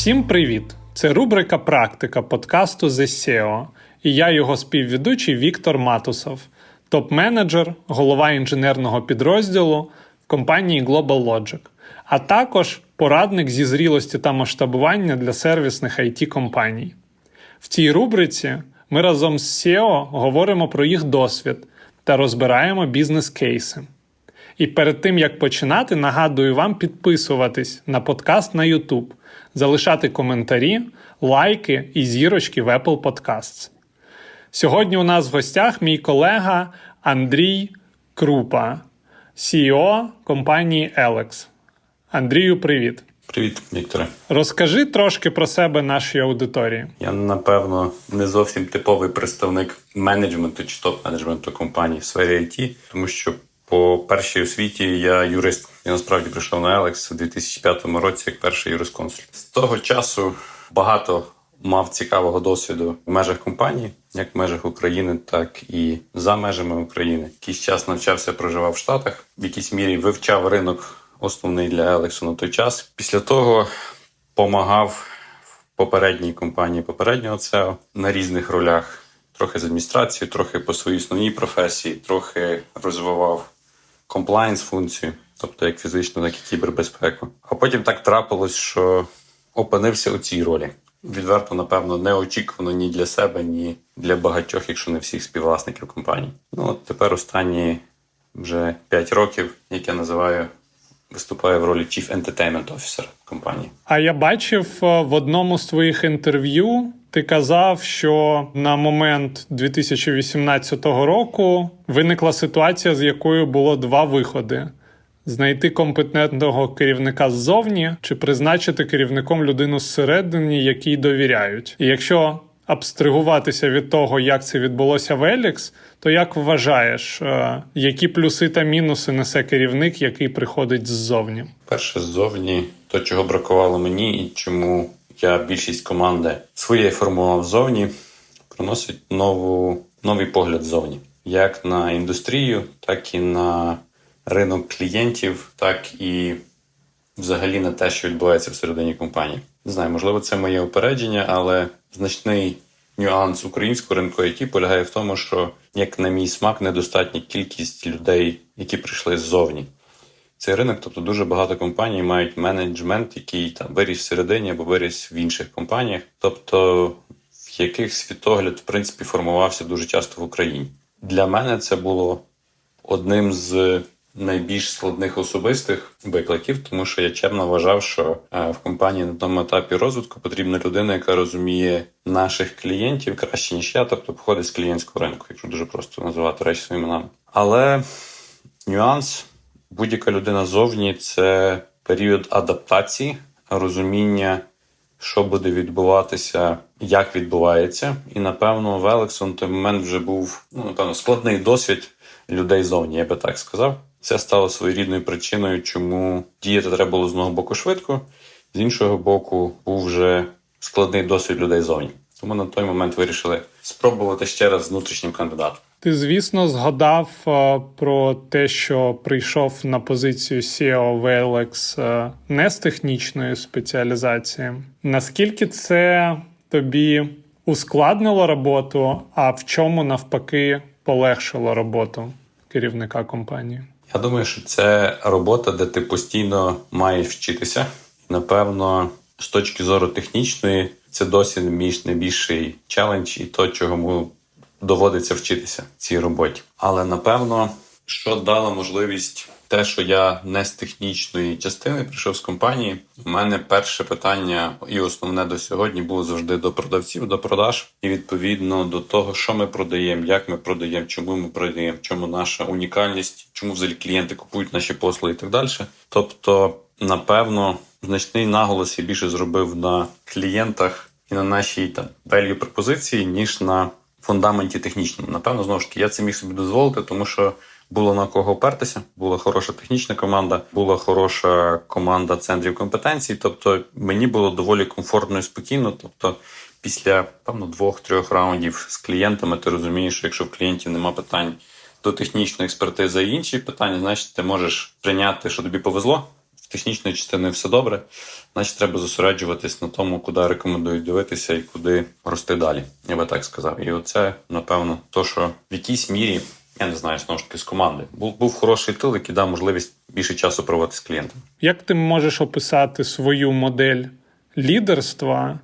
Всім привіт! Це рубрика Практика подкасту The SEO. І я його співведучий Віктор Матусов, топ-менеджер, голова інженерного підрозділу компанії Global Logic, а також порадник зі зрілості та масштабування для сервісних it компаній. В цій рубриці ми разом з SEO говоримо про їх досвід та розбираємо бізнес-кейси. І перед тим як починати, нагадую вам підписуватись на подкаст на YouTube, залишати коментарі, лайки і зірочки в Apple Podcasts. Сьогодні у нас в гостях мій колега Андрій Крупа, CEO компанії Alex. Андрію, привіт. Привіт, Вікторе. Розкажи трошки про себе нашій аудиторії. Я напевно не зовсім типовий представник менеджменту чи топ-менеджменту компанії в сфері IT, тому що по першій освіті я юрист. Я насправді прийшов на Елекс у 2005 році як перший юрисконсульт. З того часу багато мав цікавого досвіду в межах компанії, як в межах України, так і за межами України. Якийсь час навчався, проживав в Штатах, в якійсь мірі вивчав ринок основний для Елексу на той час. Після того помагав в попередній компанії попереднього ЦЕО на різних ролях. Трохи з адміністрації, трохи по своїй основній професії, трохи розвивав комплаєнс функцію, тобто як фізичну, так і кібербезпеку. А потім так трапилось, що опинився у цій ролі. Відверто, напевно, неочікувано ні для себе, ні для багатьох, якщо не всіх співвласників компанії. Ну от тепер останні вже 5 років, як я називаю, виступаю в ролі Chief Entertainment Officer компанії. А я бачив е, в одному з твоїх інтерв'ю, ти казав, що на момент 2018 року виникла ситуація, з якою було два виходи: знайти компетентного керівника ззовні чи призначити керівником людину зсередині, якій довіряють. І якщо абстрагуватися від того, як це відбулося в Елікс, то як вважаєш, е, які плюси та мінуси несе керівник, який приходить ззовні? Перше ззовні, то чого бракувало мені, і чому я більшість команди своєї формував ззовні, приносить нову, новий погляд ззовні, як на індустрію, так і на ринок клієнтів, так і взагалі на те, що відбувається всередині компанії. Не знаю, можливо, це моє упередження, але значний нюанс українського ринку IT полягає в тому, що, як на мій смак, недостатня кількість людей, які прийшли ззовні. Цей ринок, тобто дуже багато компаній мають менеджмент, який там виріс всередині або виріс в інших компаніях, тобто в яких світогляд в принципі формувався дуже часто в Україні. Для мене це було одним з найбільш складних особистих викликів, тому що я чемно вважав, що е, в компанії на тому етапі розвитку потрібна людина, яка розуміє наших клієнтів краще ніж я, тобто походить з клієнтського ринку, якщо дуже просто називати речі своїми іменами. Але нюанс будь-яка людина зовні це період адаптації, розуміння, що буде відбуватися, як відбувається. І напевно в Елексон той момент вже був ну напевно складний досвід людей зовні, я би так сказав. Це стало своєрідною причиною, чому діяти треба було з одного боку швидко, з іншого боку, був вже складний досвід людей зовні. Тому на той момент вирішили спробувати ще раз з внутрішнім кандидатом. Ти, звісно, згадав е, про те, що прийшов на позицію SEO в Alex е, не з технічної спеціалізації. Наскільки це тобі ускладнило роботу, а в чому навпаки полегшило роботу керівника компанії? Я думаю, що це робота, де ти постійно маєш вчитися. Напевно, з точки зору технічної, це досі мій найбільший челендж і то, чому доводиться вчитися цій роботі. Але напевно, що дало можливість те, що я не з технічної частини прийшов з компанії. У мене перше питання і основне до сьогодні було завжди до продавців, до продаж, і відповідно до того, що ми продаємо, як ми продаємо, чому ми продаємо, чому наша унікальність, чому взагалі клієнти купують наші послуги і так далі. Тобто, напевно, значний наголос я більше зробив на клієнтах і на нашій там value пропозиції, ніж на фундаменті технічному. Напевно, знову ж таки, я це міг собі дозволити, тому що було на кого опертися, була хороша технічна команда, була хороша команда центрів компетенцій. Тобто мені було доволі комфортно і спокійно. Тобто, після певно двох-трьох раундів з клієнтами, ти розумієш, що якщо в клієнтів нема питань до технічної експертизи і інші питання, значить ти можеш прийняти, що тобі повезло. Технічною частиною все добре, значить треба зосереджуватись на тому, куди рекомендують дивитися і куди рости далі. Я би так сказав. І оце, напевно, то, що в якійсь мірі, я не знаю, знову ж таки, з команди. Був, був хороший тил, який дав можливість більше часу проводити з клієнтами. Як ти можеш описати свою модель лідерства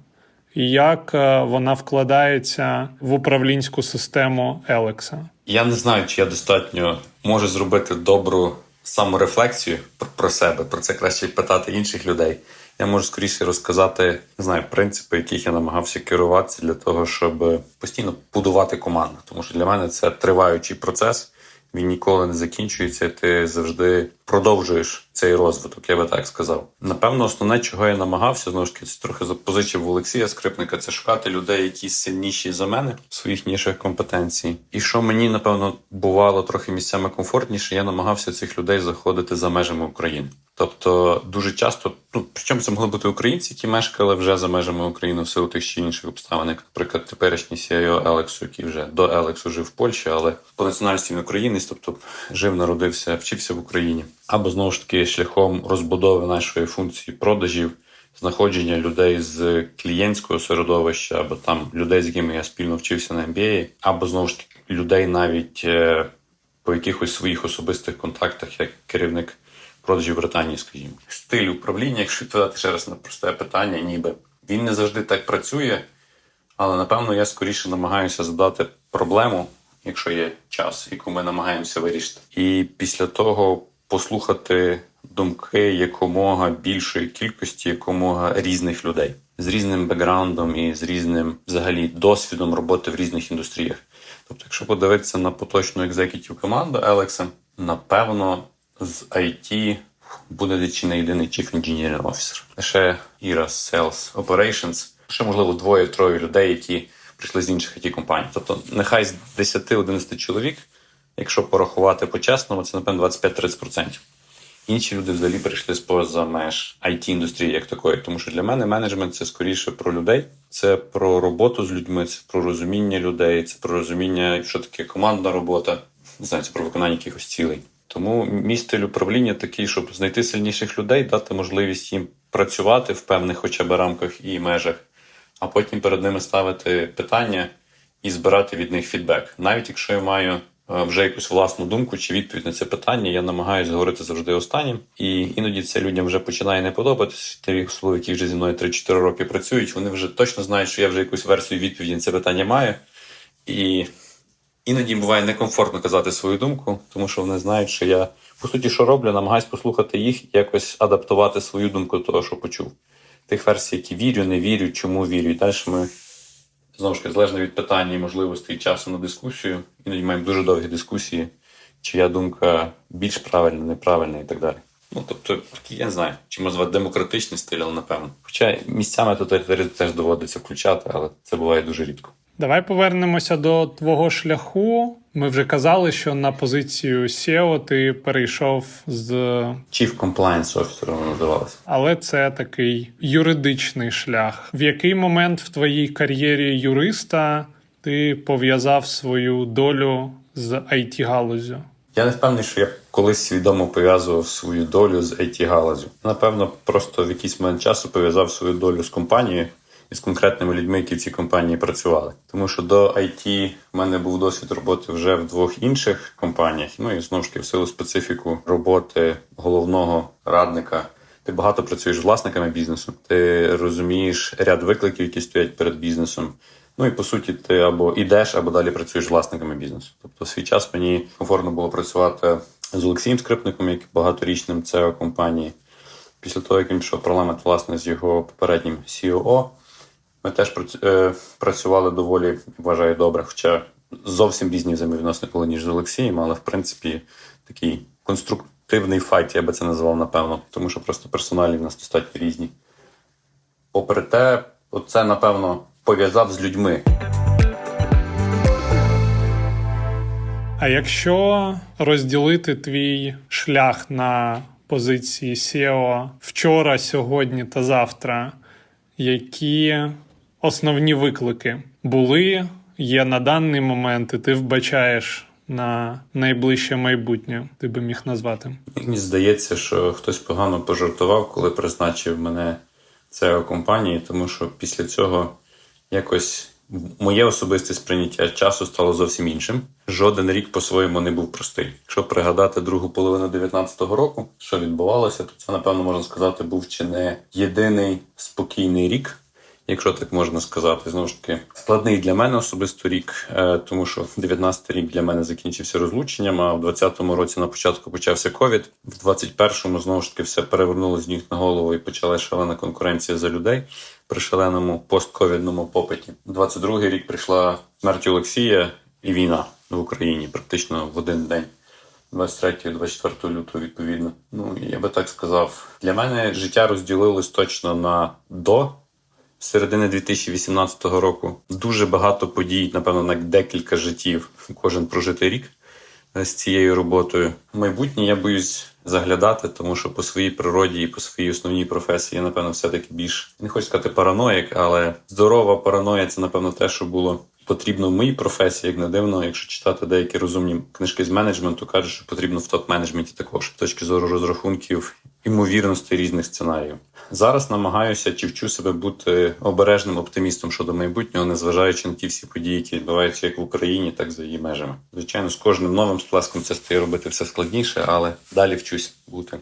і як е, вона вкладається в управлінську систему Елекса? Я не знаю, чи я достатньо можу зробити добру саморефлексію про себе. Про це краще питати інших людей. Я можу скоріше розказати, не знаю, принципи, яких я намагався керуватися для того, щоб постійно будувати команду. Тому що для мене це триваючий процес. Він ніколи не закінчується. Ти завжди продовжуєш цей розвиток, я би так сказав. Напевно, основне, чого я намагався, знову ж таки, це трохи запозичив в Олексія Скрипника, це шукати людей, які сильніші за мене в своїх ніших компетенцій. І що мені, напевно, бувало трохи місцями комфортніше, я намагався цих людей заходити за межами України. Тобто дуже часто, ну причому це могли бути українці, які мешкали вже за межами України в силу тих чи інших обставин. Як, Наприклад, теперішній CIO Елексу, який вже до Елексу жив в Польщі, але по національності він українець, тобто жив, народився, вчився в Україні. Або знову ж таки шляхом розбудови нашої функції продажів, знаходження людей з клієнтського середовища, або там людей, з якими я спільно вчився на MBA, або знову ж таки людей навіть е, по якихось своїх особистих контактах, як керівник продажів Британії, скажімо. Стиль управління, якщо відповідати ще раз на просте питання, ніби він не завжди так працює, але напевно я скоріше намагаюся задати проблему, якщо є час, яку ми намагаємося вирішити. І після того послухати думки якомога більшої кількості, якомога різних людей з різним бекграундом і з різним взагалі досвідом роботи в різних індустріях. Тобто, якщо подивитися на поточну екзекутів команду Елекса, напевно, з IT буде чи не єдиний Chief Engineering Officer. Ще Іра Sales Operations, ще можливо двоє-троє людей, які прийшли з інших it компаній. Тобто, нехай з 10-11 чоловік, якщо порахувати по-чесному, це напевно 25-30%. Інші люди взагалі прийшли з поза меж it індустрії як такої. Тому що для мене менеджмент це скоріше про людей, це про роботу з людьми, це про розуміння людей, це про розуміння, що таке командна робота, не знаю, це про виконання якихось цілей. Тому мій стиль управління такий, щоб знайти сильніших людей, дати можливість їм працювати в певних хоча б рамках і межах, а потім перед ними ставити питання і збирати від них фідбек. Навіть якщо я маю вже якусь власну думку чи відповідь на це питання, я намагаюся говорити завжди останнім. І іноді це людям вже починає не подобатися. Ті особи, які вже зі мною 3-4 роки працюють, вони вже точно знають, що я вже якусь версію відповіді на це питання маю. І іноді буває некомфортно казати свою думку, тому що вони знають, що я по суті, що роблю, намагаюсь послухати їх якось адаптувати свою думку до того, що почув. Тих версій, які вірю, не вірю, чому вірю. І далі ми знову ж таки, залежно від питання і можливостей і часу на дискусію, іноді маємо дуже довгі дискусії, чия думка більш правильна, неправильна і так далі. Ну, тобто, я не знаю, чи можна звати демократичний стиль, але напевно. Хоча місцями тоталітаризм теж доводиться включати, але це буває дуже рідко. Давай повернемося до твого шляху. Ми вже казали, що на позицію SEO ти перейшов з. Chief Compliance Officer воно називалося. Але це такий юридичний шлях. В який момент в твоїй кар'єрі юриста ти пов'язав свою долю з it галузю Я не впевнений, що я колись свідомо пов'язував свою долю з it галузю. Напевно, просто в якийсь момент часу пов'язав свою долю з компанією і з конкретними людьми, які в цій компанії працювали. Тому що до IT в мене був досвід роботи вже в двох інших компаніях. Ну і знову ж таки, в силу специфіку роботи головного радника. Ти багато працюєш з власниками бізнесу, ти розумієш ряд викликів, які стоять перед бізнесом. Ну і по суті, ти або йдеш, або далі працюєш з власниками бізнесу. Тобто, свій час мені комфортно було працювати з Олексієм Скрипником, як багаторічним CEO компанії. Після того, як він пішов парламент, власне, з його попереднім CEO, ми теж е, працювали доволі, вважаю, добре. Хоча зовсім різні взаємовідносини були, ніж з Олексієм, але в принципі такий конструктивний файт, я би це назвав, напевно, тому що просто персоналі в нас достатньо різні. Попри те, це, напевно, пов'язав з людьми. А якщо розділити твій шлях на позиції SEO вчора, сьогодні та завтра, які основні виклики були, є на даний момент, і ти вбачаєш на найближче майбутнє ти би міг назвати? Мені здається, що хтось погано пожартував, коли призначив мене CEO компанії, тому що після цього якось моє особисте сприйняття часу стало зовсім іншим. Жоден рік по-своєму не був простий. Якщо пригадати другу половину 19-го року, що відбувалося, то це напевно можна сказати був чи не єдиний спокійний рік. Якщо так можна сказати, знову ж таки складний для мене особисто рік, е, тому що 19-й рік для мене закінчився розлученням. А в 20-му році на початку почався ковід. В 21-му знову ж таки все перевернуло з ніг на голову і почала шалена конкуренція за людей при шаленому постковідному попиті. 22-й рік прийшла смерть Олексія і війна в Україні практично в один день. 23-24 лютого, відповідно. Ну я би так сказав, для мене життя розділилось точно на до з середини 2018 року. Дуже багато подій, напевно, на декілька життів кожен прожитий рік е, з цією роботою. Майбутнє я боюсь заглядати, тому що по своїй природі і по своїй основній професії я, напевно, все-таки більш не хочу сказати параноїк, але здорова параноя це, напевно, те, що було. Потрібно в моїй професії, як не дивно, якщо читати деякі розумні книжки з менеджменту, кажуть, що потрібно в топ-менеджменті також з точки зору розрахунків імовірності різних сценаріїв. Зараз намагаюся чи вчу себе бути обережним оптимістом щодо майбутнього, незважаючи на ті всі події, які відбуваються як в Україні, так і за її межами. Звичайно, з кожним новим сплеском це стає робити все складніше, але далі вчусь бути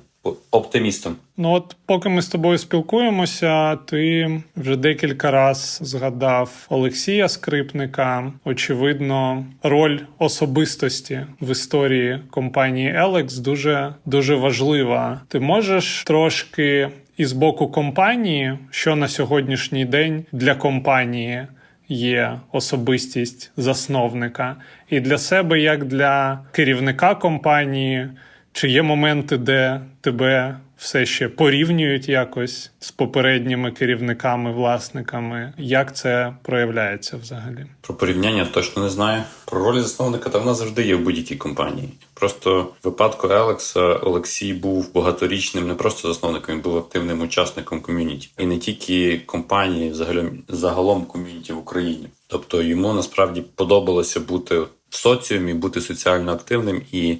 оптимістом. Ну от поки ми з тобою спілкуємося, ти вже декілька раз згадав Олексія Скрипника. Очевидно, роль особистості в історії компанії Елекс дуже дуже важлива. Ти можеш трошки із боку компанії, що на сьогоднішній день для компанії є особистість засновника, і для себе, як для керівника компанії. Чи є моменти, де тебе все ще порівнюють якось з попередніми керівниками, власниками? Як це проявляється взагалі? Про порівняння точно не знаю. Про роль засновника та вона завжди є в будь-якій компанії. Просто в випадку Елекса Олексій був багаторічним, не просто засновником, він був активним учасником ком'юніті. І не тільки компанії, загалом загалом ком'юніті в Україні. Тобто йому насправді подобалося бути в соціумі, бути соціально активним і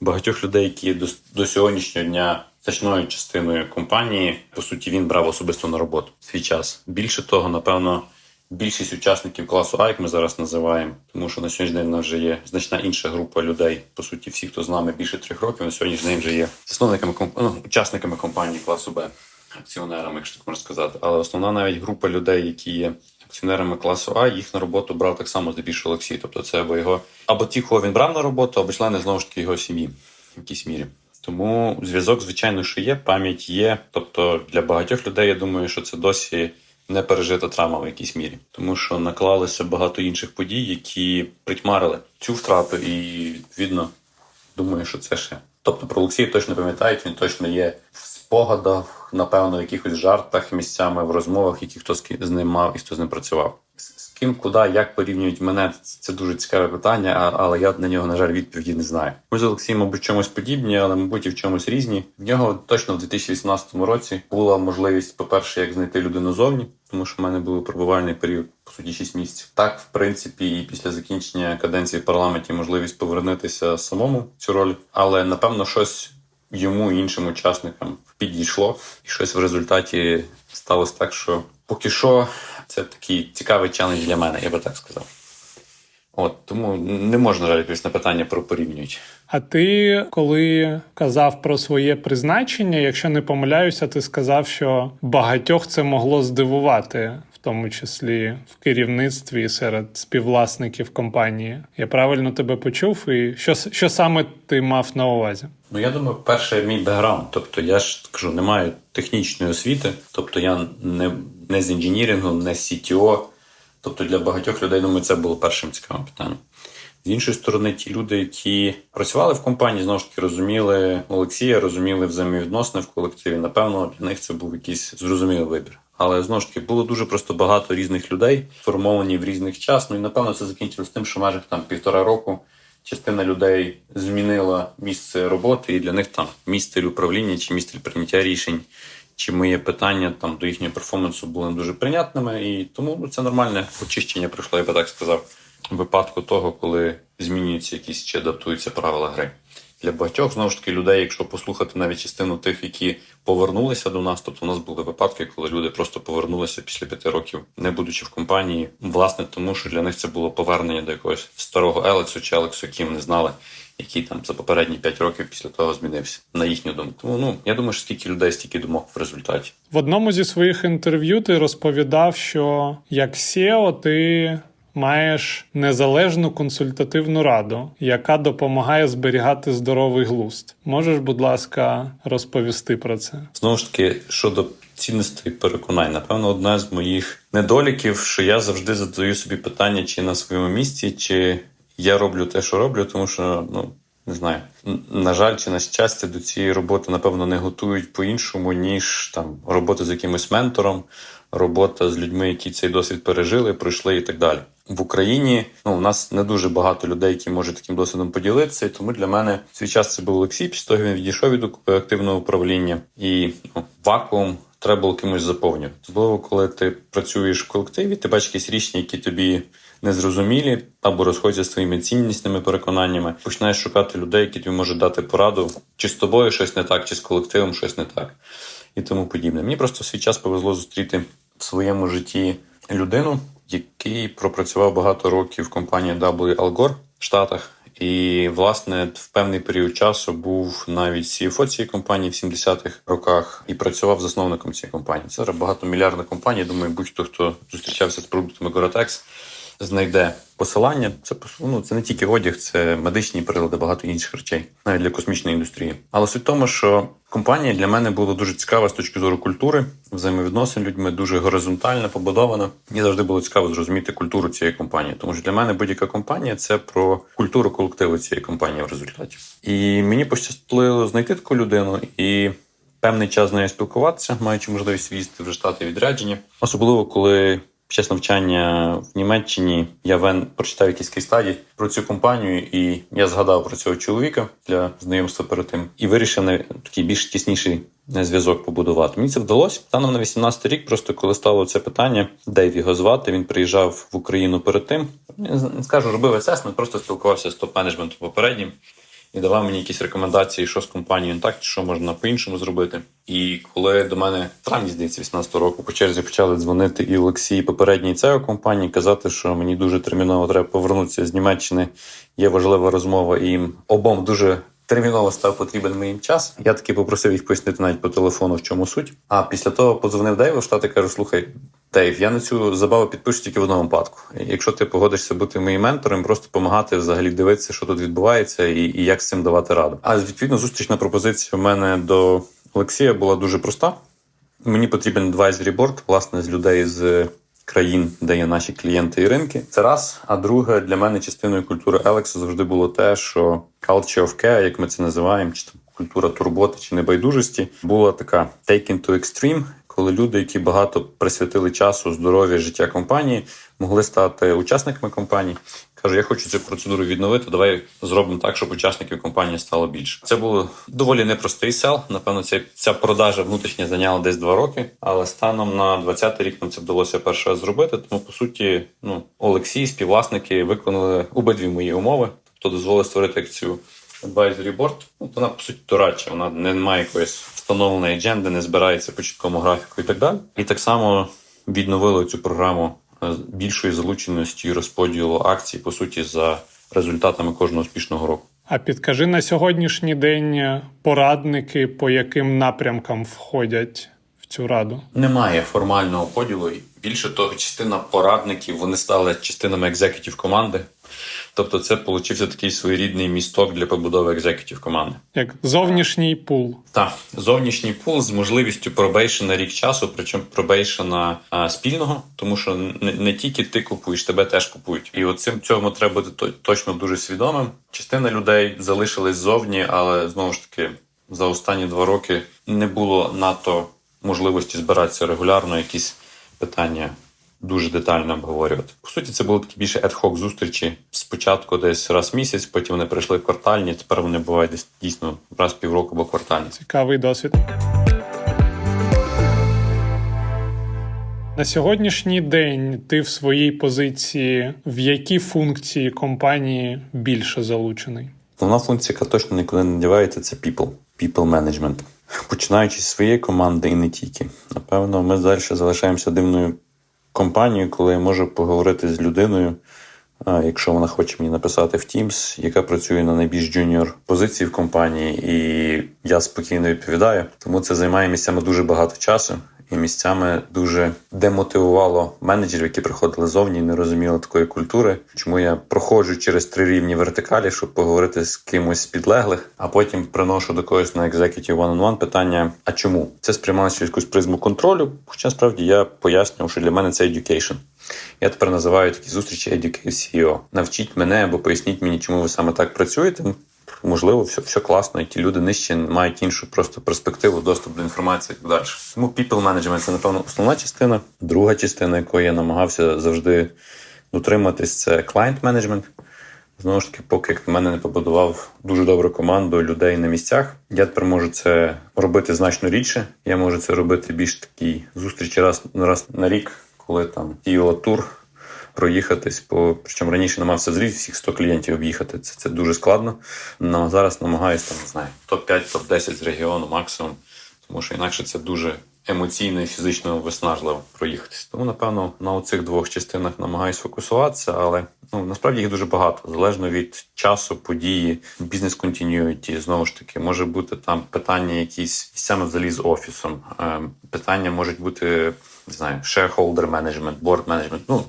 багатьох людей, які до, до сьогоднішнього дня значною частиною компанії, по суті, він брав особисто на роботу свій час. Більше того, напевно, більшість учасників класу А, як ми зараз називаємо, тому що на сьогоднішній день в нас вже є значна інша група людей. По суті, всі, хто з нами більше трьох років, на сьогоднішній день вже є засновниками ну, учасниками компанії класу Б, акціонерами, якщо так можна сказати. Але основна навіть група людей, які є акціонерами класу А, їх на роботу брав так само здебільшого Олексій. Тобто, це або його або ті, кого він брав на роботу, або члени знову ж таки його сім'ї в якійсь мірі. Тому зв'язок, звичайно, що є, пам'ять є. Тобто для багатьох людей я думаю, що це досі не пережита травма в якійсь мірі, тому що наклалося багато інших подій, які притьмарили цю втрату, і відповідно думаю, що це ще. Тобто про Олексія точно пам'ятають, він точно є в спогадах, напевно, в якихось жартах місцями, в розмовах, які хто з ним мав і хто з ним працював. З ким, куди, як порівнюють мене, це дуже цікаве питання, але я на нього, на жаль, відповіді не знаю. Ми з Олексієм, мабуть, чомусь подібні, але, мабуть, і в чомусь різні. В нього точно в 2018 році була можливість, по-перше, як знайти людину зовні, тому що в мене був пробувальний період, по суті, 6 місяців. Так, в принципі, і після закінчення каденції в парламенті можливість повернутися самому цю роль, але напевно щось йому і іншим учасникам підійшло, і щось в результаті сталося так, що поки що. Це такий цікавий челендж для мене, я би так сказав. От тому не можна жаль на питання про порівнюють. А ти, коли казав про своє призначення, якщо не помиляюся, ти сказав, що багатьох це могло здивувати, тому числі в керівництві серед співвласників компанії. Я правильно тебе почув, і що, що саме ти мав на увазі? Ну я думаю, перше мій бекграунд. Тобто я ж кажу, не маю технічної освіти, тобто я не, не з інженірингу, не з CTO. Тобто для багатьох людей, думаю, це було першим цікавим питанням. З іншої сторони, ті люди, які працювали в компанії, знову ж таки розуміли Олексія, розуміли взаємовідносини в колективі. Напевно, для них це був якийсь зрозумілий вибір. Але знову ж таки було дуже просто багато різних людей, формовані в різних час. Ну і напевно це закінчилось тим, що майже там півтора року частина людей змінила місце роботи, і для них там мій управління чи мій прийняття рішень. Чи моє питання там до їхнього перформансу були дуже прийнятними, і тому ну, це нормальне очищення пройшло, я би так сказав. в випадку того, коли змінюються якісь чи адаптуються правила гри. Для багатьох знову ж таки людей, якщо послухати навіть частину тих, які повернулися до нас, тобто у нас були випадки, коли люди просто повернулися після п'яти років, не будучи в компанії, власне, тому що для них це було повернення до якогось старого Елексу чи Елексу, який вони знали, який там за попередні п'ять років після того змінився на їхню думку. Тому ну я думаю, що скільки людей, стільки думок в результаті. В одному зі своїх інтерв'ю ти розповідав, що як SEO ти маєш незалежну консультативну раду, яка допомагає зберігати здоровий глузд. Можеш, будь ласка, розповісти про це? Знову ж таки, щодо цінностей переконань, напевно, одна з моїх недоліків, що я завжди задаю собі питання, чи на своєму місці, чи я роблю те, що роблю, тому що ну. Не знаю, на жаль, чи на щастя до цієї роботи, напевно, не готують по-іншому, ніж там робота з якимось ментором, робота з людьми, які цей досвід пережили, пройшли і так далі. В Україні ну, у нас не дуже багато людей, які можуть таким досвідом поділитися. І тому для мене в свій час це був Олексій, після того він відійшов від активного управління і ну, вакуум треба було кимось заповнювати. Особливо, коли ти працюєш в колективі, ти бачиш якісь рішення, які тобі незрозумілі або розходяться з твоїми ціннісними переконаннями. Починаєш шукати людей, які тобі можуть дати пораду, чи з тобою щось не так, чи з колективом щось не так, і тому подібне. Мені просто в свій час повезло зустріти в своєму житті людину, який пропрацював багато років в компанії W Algor в Штатах. І, власне, в певний період часу був навіть CFO цієї компанії в 70-х роках і працював засновником цієї компанії. Це багатомільярдна компанія. Думаю, будь-хто хто зустрічався з продуктами Gorotex, знайде посилання. Це ну, це не тільки одяг, це медичні прилади, багато інших речей, навіть для космічної індустрії. Але суть в тому, що компанія для мене була дуже цікава з точки зору культури, взаємовідносин людьми, дуже горизонтально побудована. Мені завжди було цікаво зрозуміти культуру цієї компанії, тому що для мене будь-яка компанія це про культуру колективу цієї компанії в результаті. І мені пощастило знайти таку людину і. Певний час з нею спілкуватися, маючи можливість їздити в штати відрядження, особливо коли під час навчання в Німеччині я вен прочитав якісь кейстаді про цю компанію, і я згадав про цього чоловіка для знайомства перед тим і вирішив на такий більш тісніший е, зв'язок побудувати. Мені це вдалося. Станом на 18 рік, просто коли стало це питання, Дейв його звати. Він приїжджав в Україну перед тим. Не скажу, робив асесмент, просто спілкувався з топ-менеджментом попереднім і давав мені якісь рекомендації, що з компанією не так, що можна по-іншому зробити. І коли до мене в травні, здається, 18 року по черзі почали дзвонити і Олексій, попередній CEO компанії, казати, що мені дуже терміново треба повернутися з Німеччини. Є важлива розмова, і їм обом дуже. Терміново став потрібен мій час. Я таки попросив їх пояснити навіть по телефону, в чому суть. А після того подзвонив Дейву в штати, кажу: слухай, Дейв, я на цю забаву підпишу тільки в одному випадку. Якщо ти погодишся бути моїм ментором, просто допомагати взагалі дивитися, що тут відбувається, і, і як з цим давати раду. А відповідно, зустрічна пропозиція в мене до Олексія була дуже проста. Мені потрібен advisory board, власне, з людей з країн, де є наші клієнти і ринки. Це раз. А друге, для мене частиною культури Елексу завжди було те, що culture of care, як ми це називаємо, чи там культура турботи чи небайдужості, була така taken to extreme, коли люди, які багато присвятили часу, здоров'я, життя компанії, могли стати учасниками компанії. Кажу, я хочу цю процедуру відновити. Давай зробимо так, щоб учасників компанії стало більше. Це було доволі непростий сел. Напевно, ця, ця продажа внутрішня зайняла десь два роки. Але станом на 20-й рік нам це вдалося раз зробити. Тому по суті, ну Олексій, співвласники виконали обидві мої умови, тобто дозволили створити як цю advisory board. Ну, вона по суті дорадча, вона не має якоїсь встановленої адженди, не збирається по чіткому графіку і так далі. І так само відновили цю програму е, залученості більшою залученістю і розподілу акцій, по суті, за результатами кожного успішного року. А підкажи на сьогоднішній день порадники, по яким напрямкам входять в цю раду. Немає формального поділу. Більше того, частина порадників вони стали частинами екзекутів команди. Тобто, це получився такий своєрідний місток для побудови екзекутів команди. Як зовнішній пул. Так, зовнішній пул з можливістю пробейшена рік часу, причому пробейшена спільного, тому що не, не тільки ти купуєш, тебе теж купують. І от цим цьому треба бути точно дуже свідомим. Частина людей залишились ззовні, але знову ж таки за останні два роки не було надто можливості збиратися регулярно, якісь питання дуже детально обговорювати. По суті, це були такі більше ad-hoc зустрічі. Спочатку десь раз в місяць, потім вони прийшли квартальні. Тепер вони бувають десь дійсно раз в півроку або квартальні. Цікавий досвід. На сьогоднішній день ти в своїй позиції в які функції компанії більше залучений? Основна функція, яка точно нікуди не дівається, це people. People management. Починаючи з своєї команди і не тільки. Напевно, ми далі залишаємося дивною компанією, коли я можу поговорити з людиною, якщо вона хоче мені написати в Teams, яка працює на найбільш джуніор позиції в компанії, і я спокійно відповідаю. Тому це займає місцями дуже багато часу. І місцями дуже демотивувало менеджерів, які приходили зовні і не розуміли такої культури. Чому я проходжу через три рівні вертикалі, щоб поговорити з кимось з підлеглих, а потім приношу до когось на executive one-on-one питання: а чому це сприймалося якусь призму контролю? Хоча справді я пояснював, що для мене це education. Я тепер називаю такі зустрічі Educate CEO. Навчіть мене або поясніть мені, чому ви саме так працюєте. Можливо, все, все класно, і ті люди нижче мають іншу просто перспективу, доступ до інформації і так далі. Тому people management – це, напевно, основна частина. Друга частина, якої я намагався завжди дотриматись, це client management. Знову ж таки, поки в мене не побудував дуже добру команду людей на місцях, я тепер можу це робити значно рідше. Я можу це робити більш такі зустрічі раз, раз на рік, коли там CEO тур проїхатись по причому раніше намагався зріз всіх 100 клієнтів об'їхати. Це, це дуже складно. Но зараз намагаюся там, не знаю, топ-5, топ-10 з регіону максимум, тому що інакше це дуже емоційно і фізично виснажливо проїхатись. Тому, напевно, на цих двох частинах намагаюся фокусуватися, але ну насправді їх дуже багато, залежно від часу, події, бізнес континюіті. Знову ж таки, може бути там питання, якісь саме взагалі з офісом. Ем, питання можуть бути не знаю, shareholder management, board management. Ну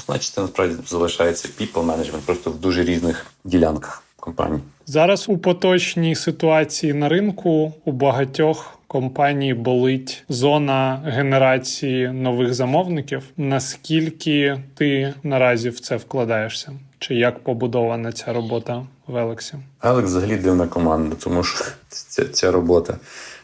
Основна частина насправді залишається people management, просто в дуже різних ділянках компанії. Зараз у поточній ситуації на ринку у багатьох компаній болить зона генерації нових замовників. Наскільки ти наразі в це вкладаєшся? Чи як побудована ця робота в Елексі? Алекс взагалі дивна команда, тому що ця, ця робота.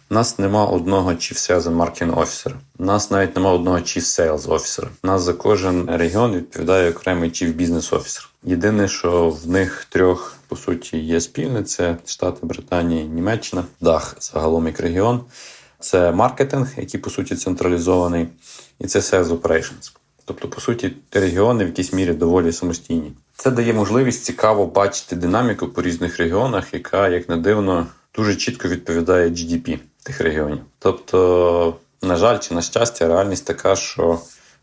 У нас нема одного Chief Sales and Marketing. У нас навіть нема одного Chief Sales Officer. У нас за кожен регіон відповідає окремий Chief Officer. Єдине, що в них трьох по суті є спільне: це Штати Британії, Німеччина, Дах загалом як регіон. Це маркетинг, який по суті централізований, і це Sales Operations. Тобто, по суті, регіони в якійсь мірі доволі самостійні. Це дає можливість цікаво бачити динаміку по різних регіонах, яка, як не дивно, дуже чітко відповідає GDP тих регіонів. Тобто, на жаль, чи на щастя, реальність така, що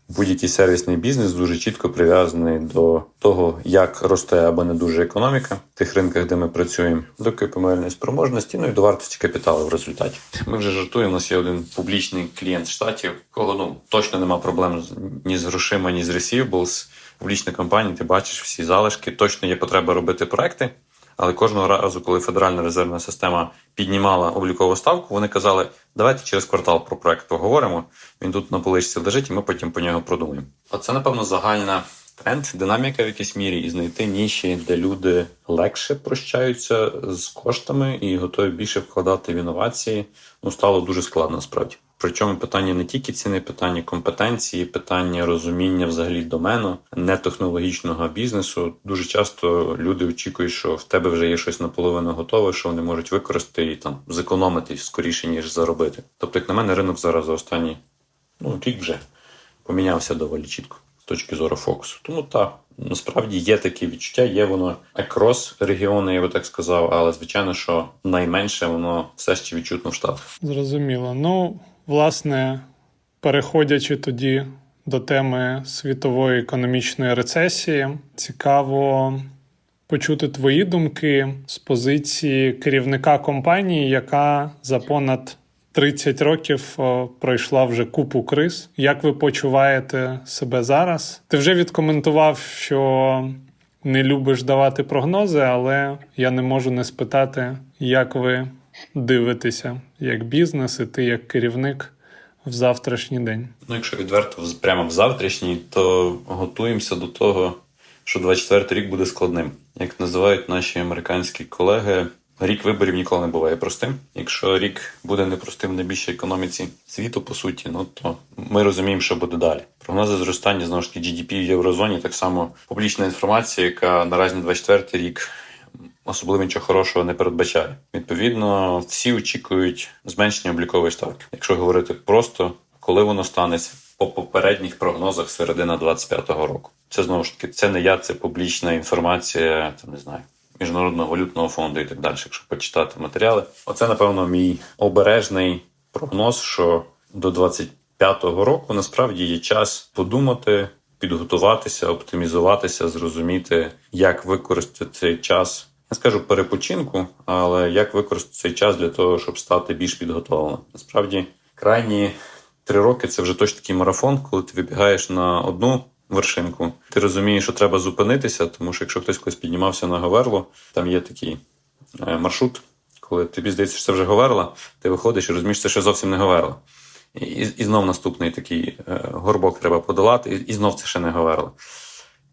будь-який сервісний бізнес дуже чітко прив'язаний до того, як росте або не дуже економіка в тих ринках, де ми працюємо, до купівельної спроможності, ну і до вартості капіталу в результаті. Ми вже жартуємо. У нас є один публічний клієнт штатів, кого ну точно нема проблем ні з грошима, ні з receivables. Публічна компанія, ти бачиш всі залишки. Точно є потреба робити проекти. Але кожного разу, коли Федеральна резервна система піднімала облікову ставку, вони казали, давайте через квартал про проект поговоримо. Він тут на поличці лежить, і ми потім по нього продумаємо. Оце, напевно, загальна тренд, динаміка в якійсь мірі, і знайти ніші, де люди легше прощаються з коштами і готові більше вкладати в інновації. Ну, стало дуже складно насправді. Причому питання не тільки ціни, питання компетенції, питання розуміння взагалі домену, нетехнологічного бізнесу. Дуже часто люди очікують, що в тебе вже є щось наполовину готове, що вони можуть використати і там зекономити скоріше, ніж заробити. Тобто, як на мене, ринок зараз за останні ну, рік вже помінявся доволі чітко з точки зору фокусу. Тому так, насправді є такі відчуття, є воно акрос регіони, я би так сказав, але звичайно, що найменше воно все ще відчутно в Штатах. Зрозуміло. Ну, власне, переходячи тоді до теми світової економічної рецесії, цікаво почути твої думки з позиції керівника компанії, яка за понад 30 років пройшла вже купу криз. Як ви почуваєте себе зараз? Ти вже відкоментував, що не любиш давати прогнози, але я не можу не спитати, як ви дивитеся як бізнес, і ти як керівник в завтрашній день. Ну, якщо відверто прямо в завтрашній, то готуємося до того, що 24 рік буде складним. Як називають наші американські колеги, рік виборів ніколи не буває простим. Якщо рік буде непростим в найбільшій економіці світу, по суті, ну то ми розуміємо, що буде далі. Прогнози зростання знову ж таки GDP в єврозоні, так само публічна інформація, яка наразі на 24 рік особливо нічого хорошого не передбачає. Відповідно, всі очікують зменшення облікової ставки. Якщо говорити просто, коли воно станеться, по попередніх прогнозах середина 25-го року. Це знову ж таки, це не я, це публічна інформація, там не знаю. Міжнародного валютного фонду і так далі, якщо почитати матеріали. Оце, напевно, мій обережний прогноз, що до 25-го року насправді є час подумати, підготуватися, оптимізуватися, зрозуміти, як використати цей час. Не скажу перепочинку, але як використати цей час для того, щоб стати більш підготовленим. Насправді, крайні три роки це вже точно такий марафон, коли ти вибігаєш на одну вершинку. Ти розумієш, що треба зупинитися, тому що якщо хтось колись піднімався на Говерло, там є такий е, маршрут, коли тобі здається, що це вже Говерла, ти виходиш і розумієш, що це ще зовсім не Говерла. І, і знов наступний такий е, горбок треба подолати, і, і знов це ще не Говерла.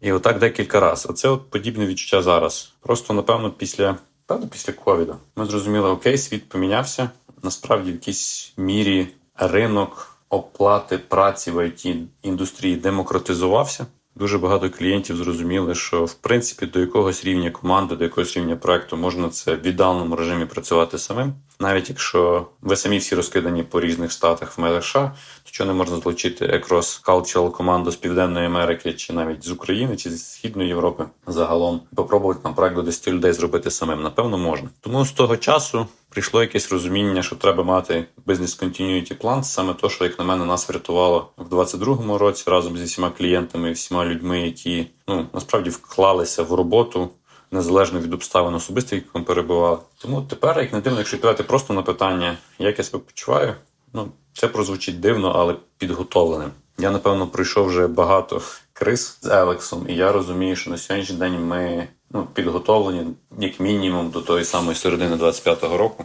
І отак декілька разів. Оце от подібне відчуття зараз. Просто, напевно, після, певно, після ковіду ми зрозуміли, окей, світ помінявся. Насправді, в якійсь мірі ринок оплати праці в it індустрії демократизувався. Дуже багато клієнтів зрозуміли, що в принципі до якогось рівня команди, до якогось рівня проекту можна це в віддаленому режимі працювати самим. Навіть якщо ви самі всі розкидані по різних штатах в межах США, то чого не можна злучити якраз cultural команду з Південної Америки, чи навіть з України, чи з Східної Європи загалом, попробувати на проект до 10 людей зробити самим. Напевно, можна. Тому з того часу прийшло якесь розуміння, що треба мати бізнес continuity план. Саме то, що як на мене нас врятувало в 22-му році разом зі всіма клієнтами всіма людьми, які ну насправді вклалися в роботу незалежно від обставин особистих, які перебували. Тому тепер, як не дивно, якщо відповідати просто на питання, як я себе почуваю, ну це прозвучить дивно, але підготовленим. Я напевно пройшов вже багато криз з Елексом, і я розумію, що на сьогоднішній день ми ну, підготовлені як мінімум до тої самої середини 25-го року.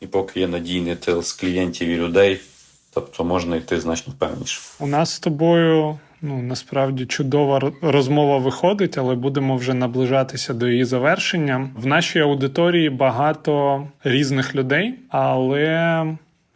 І поки є надійний тил з клієнтів і людей, тобто можна йти значно певніше. У нас з тобою ну насправді чудова розмова виходить, але будемо вже наближатися до її завершення. В нашій аудиторії багато різних людей, але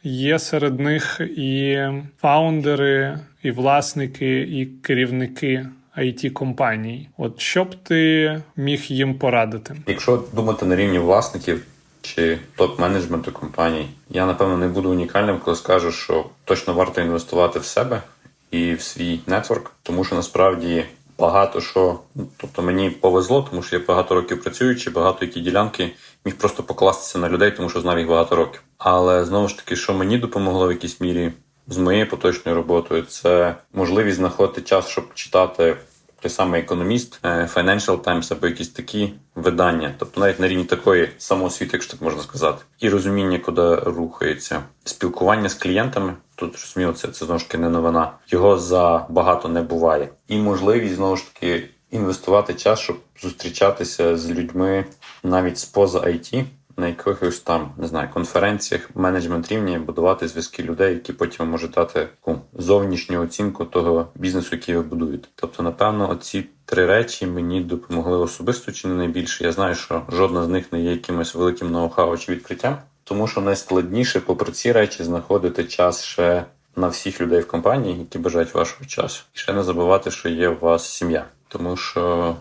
є серед них і фаундери, і власники, і керівники it компаній. От що б ти міг їм порадити? Якщо думати на рівні власників чи топ-менеджменту компаній, я напевно не буду унікальним, коли скажу, що точно варто інвестувати в себе і в свій нетворк, тому що насправді багато що, ну, тобто мені повезло, тому що я багато років працюючи, багато які ділянки міг просто покластися на людей, тому що знав їх багато років. Але знову ж таки, що мені допомогло в якійсь мірі з моєю поточною роботою, це можливість знаходити час, щоб читати той самий економіст, е, Financial Times або якісь такі видання, тобто навіть на рівні такої самоосвіти, якщо так можна сказати, і розуміння, куди рухається, спілкування з клієнтами. Тут розуміло, це, це знову ж таки не новина. Його за багато не буває, і можливість знову ж таки інвестувати час, щоб зустрічатися з людьми навіть споза IT, на якихось там не знаю конференціях, менеджмент рівні будувати зв'язки людей, які потім можуть дати таку зовнішню оцінку того бізнесу, який ви будуєте. Тобто, напевно, оці три речі мені допомогли особисто чи не найбільше. Я знаю, що жодна з них не є якимось великим ноу-хау чи відкриттям, тому що найскладніше, попри ці речі, знаходити час ще на всіх людей в компанії, які бажають вашого часу, і ще не забувати, що є у вас сім'я, тому що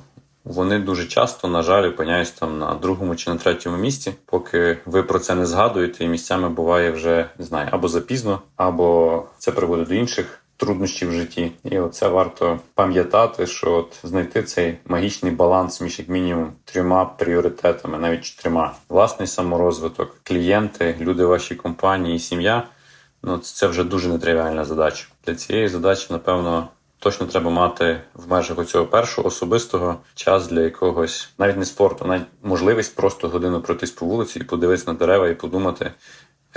вони дуже часто, на жаль, опиняються там на другому чи на третьому місці, поки ви про це не згадуєте, і місцями буває вже не знаю, або запізно, або це приводить до інших труднощів в житті. І оце варто пам'ятати, що от знайти цей магічний баланс між як мінімум трьома пріоритетами, навіть чотирма: власний саморозвиток, клієнти, люди вашій компанії, сім'я. Ну, це вже дуже нетривіальна задача. Для цієї задачі, напевно, точно треба мати в межах оцього першого особистого час для якогось, навіть не спорту, навіть можливість просто годину пройтись по вулиці і подивитися на дерева і подумати,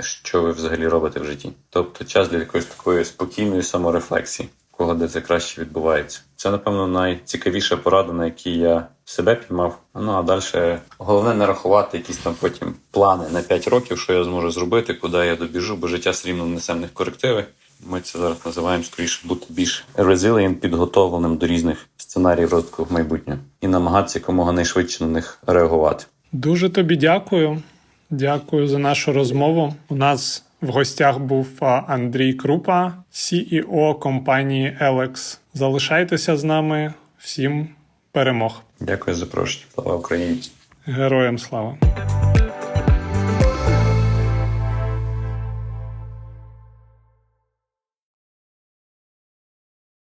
що ви взагалі робите в житті. Тобто час для якоїсь такої спокійної саморефлексії, кого де це краще відбувається. Це, напевно, найцікавіша порада, на якій я себе піймав. Ну а далі головне не рахувати якісь там потім плани на 5 років, що я зможу зробити, куди я добіжу, бо життя все рівно несе в них корективи. Ми це зараз називаємо скоріше бути більш resilient, підготовленим до різних сценаріїв розвитку в майбутнє і намагатися якомога найшвидше на них реагувати. Дуже тобі дякую. Дякую за нашу розмову. У нас в гостях був Андрій Крупа, CEO компанії Elex. Залишайтеся з нами. Всім перемог. Дякую за запрошення. Слава Україні! Героям слава!